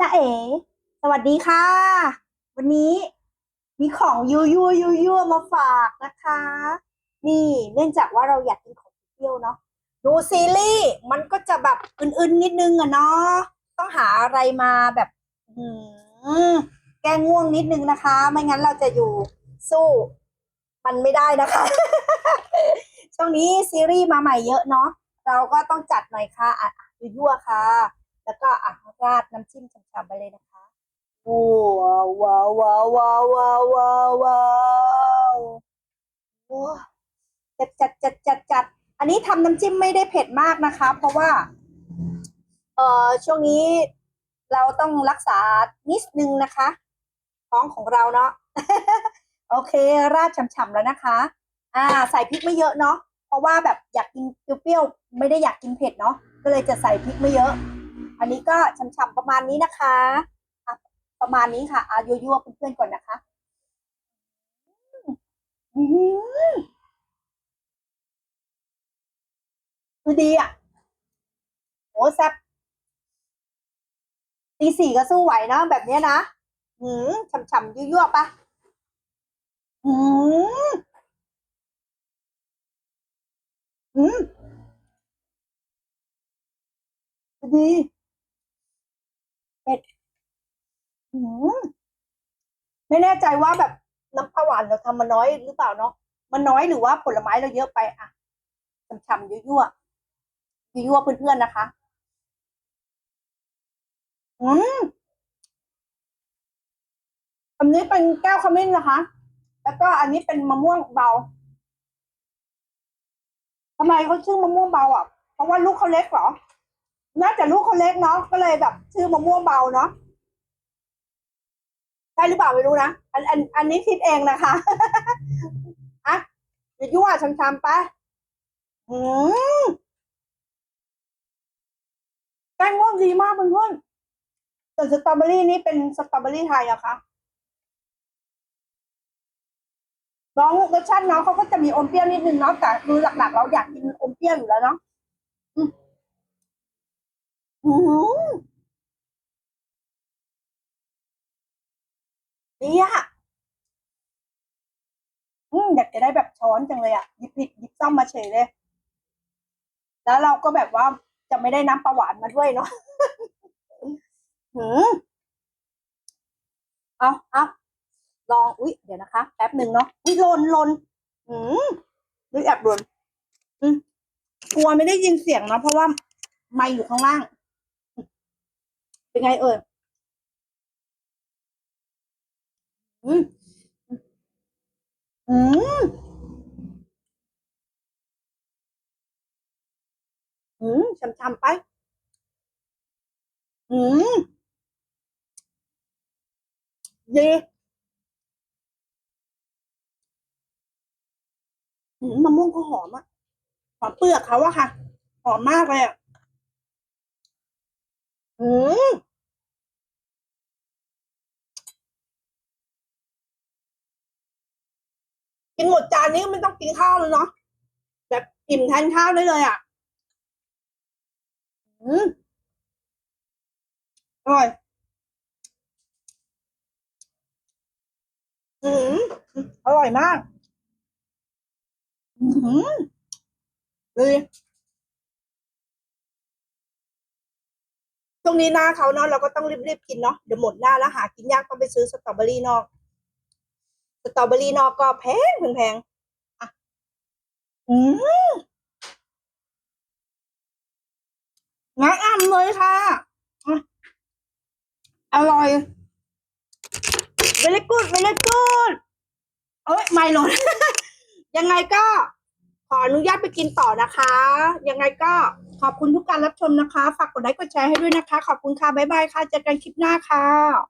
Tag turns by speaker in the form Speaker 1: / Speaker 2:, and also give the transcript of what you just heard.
Speaker 1: จ้าเอ๋สวัสดีค่ะ วันนี้มีของยูยูยูยูมาฝากนะคะ นี่เนื่องจากว่าเราอยากกินของเปรี้ยวเนาะดูซีรีส์มันก็จะแบบอื่นๆนิดนึงอะเนาะต้องหาอะไรมาแบบแก้ง่วงนิดนึงนะคะ ไม่งั้นเราจะอยู่สู้มันไม่ได้นะคะ ช่วงนี้ซีรีส์มาใหม่เยอะเนาะเราก็ต้องจัดหน่อยค่ะอะยั่วค่ะ แล้วก็อะราดน้ำจิ้มฉ่ำๆไปเลยนะคะว้าวว้าวว้าวว้าวว้าวว้าวว้าวโอ้จัดจัดจัดจัดจัดอันนี้ทำน้ำจิ้มไม่ได้เผ็ดมากนะคะ เพราะว่าเอ่อช่วงนี้เราต้องรักษานิดนึงนะคะ ท้องของเราเนาะโอเค ราดฉ่ำๆแล้วนะคะ อ่า ใส่พริกไม่เยอะเนาะเพราะว่าแบบอยากกินเปรี้ยวๆไม่ได้อยากกินเผ็ดเนาะก็เลยจะใส่พริกไม่เยอะ อันนี้ก็ฉ่ำๆประมาณนี้นะคะอะประมาณนี้ค่ะอายั่วๆเพื่อนๆก่อนนะคะอือหือคือดีอะโอ้แซ่บตีสี่ก็สู้ไหวเนาะแบบเนี้ยนะหืมฉ่ำๆยั่วๆปะหืมอืม คือดีอืมไม่แน่ใจว่าแบบน้ำปลาหวานเราทำมาน้อยหรือเปล่าเนาะมันน้อยหรือว่าผลไม้เราเยอะไปอะฉ่ำๆยั่วๆยั่วเพื่อนๆนะคะ อืมอันนี้เป็นแก้วขมิ้นนะคะ แล้วก็อันนี้เป็นมะม่วงเบาทำไมเขาชื่อมะม่วงเบาอะ เพราะว่าลูกเขาเล็กเหรอ น่าจะลูกเขาเล็กเนาะก็เลยแบบ ชื่อมะม่วงเบาเนาะใช่หรือเปล่าไม่รู้นะอันอันอันนี้คิดเองนะคะอะอย่ายั่วช้ำๆไปอืมแป้งง่วงดีมากเพื่อนๆส่วนสตรอเบอรี่นี่เป็นสตรอเบอรี่ไทยอะคะน้องรสชาติน้องเขาก็จะมีอมเปรี้ยวนิดนึงเนาะแต่คือหลักๆ เราอยากกินอมเปรี้ยวอยู่แล้วเนาะอืม ดีอะอืมอยากจะได้แบบช้อนจังเลยอะหยิบผิดหยิบซ่อมมาเฉยเลย แล้วเราก็แบบว่าจะไม่ได้น้ำปลาหวานมาด้วยเนาะหืมเอาเอาลอง อุ๊ย เดี๋ยวนะคะ แป๊บหนึ่งเนาะ อุ๊ยลนลนหืมนึกแอบลนอืมกลัวไม่ได้ยินเสียงเนาะ เพราะว่า ไมค์อยู่ข้างล่าง เป็นไงเอ่ยอืมอืมอืมช้ำๆไป อืมดีอืมมะม่วงก็หอมอะหอมเปลือกเขาอะค่ะ หอมมากเลยอะอืม กินหมดจานนี้ก็ไม่ต้องกินข้าวเลยเนาะแบบอิ่มแทนข้าวได้เลยอะอืมอร่อย อืมอร่อยมาก อืมเลยช่วงนี้หน้าเขาเนาะเราก็ต้องรีบๆกินเนาะเดี๋ยวหมดหน้าแล้วหากินยากต้องไปซื้อสตรอเบอรี่นอก สตรอเบอรี่นอกก็แพงแพงอะอืมงั้นอ่ำเลยค่ะ อร่อย very good very good เอ้ยไม่หล่นยังไงก็ขออนุญาตไปกินต่อนะคะ ยังไงก็ขอบคุณทุกการรับชมนะคะ ฝากกดไลค์กดแชร์ให้ด้วยนะคะ ขอบคุณค่ะ บ๊ายบายค่ะ เจอกันคลิปหน้าค่ะ